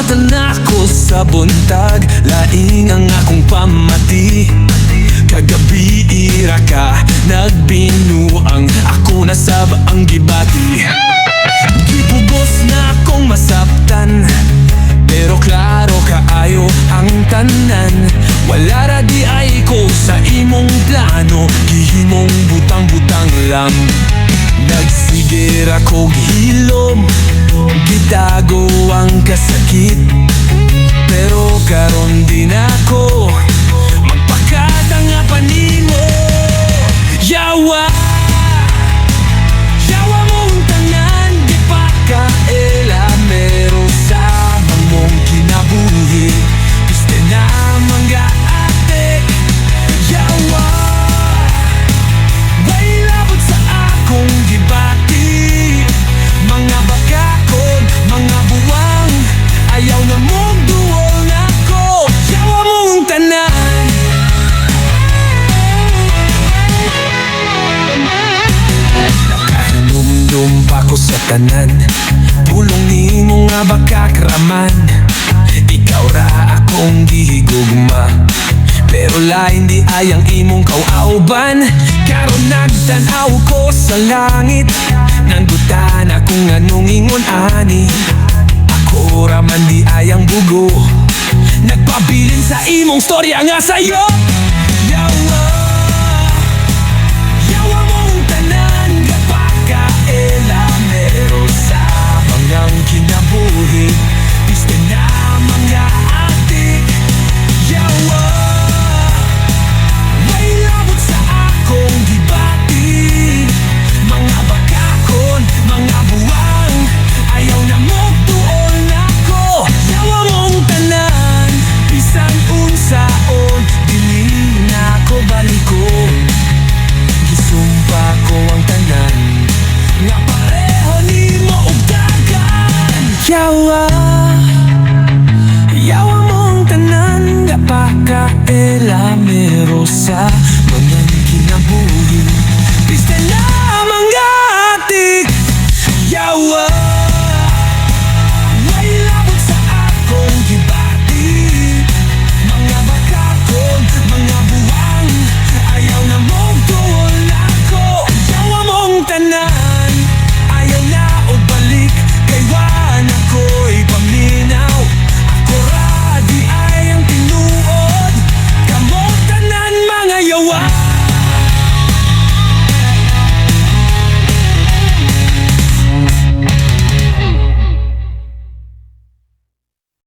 Dumadala ko sa buntag Laing ang akong pamati. Kagabi ira ka Nagbinuang Ako nasab ang gibati. Gipubos na akong masaptan Pero klaro kaayo ang tanan. Wala ra di ay ko sa imong plano Gihimong butang-butang lang Nagsigir ako gihilom Gitago ang tanan Pulong ni mo nga bakakraman Ikaw ra akong gihigugma Pero lain di ayang imong kauawban Karon nagtanaw ko sa langit. Nanggutan akong anong ingon ani. Ako ra man di ayang bugo. Nagpabilin sa imong storya nga sayo Yawa. Yawa mong tanan Nga pakaela Mero sa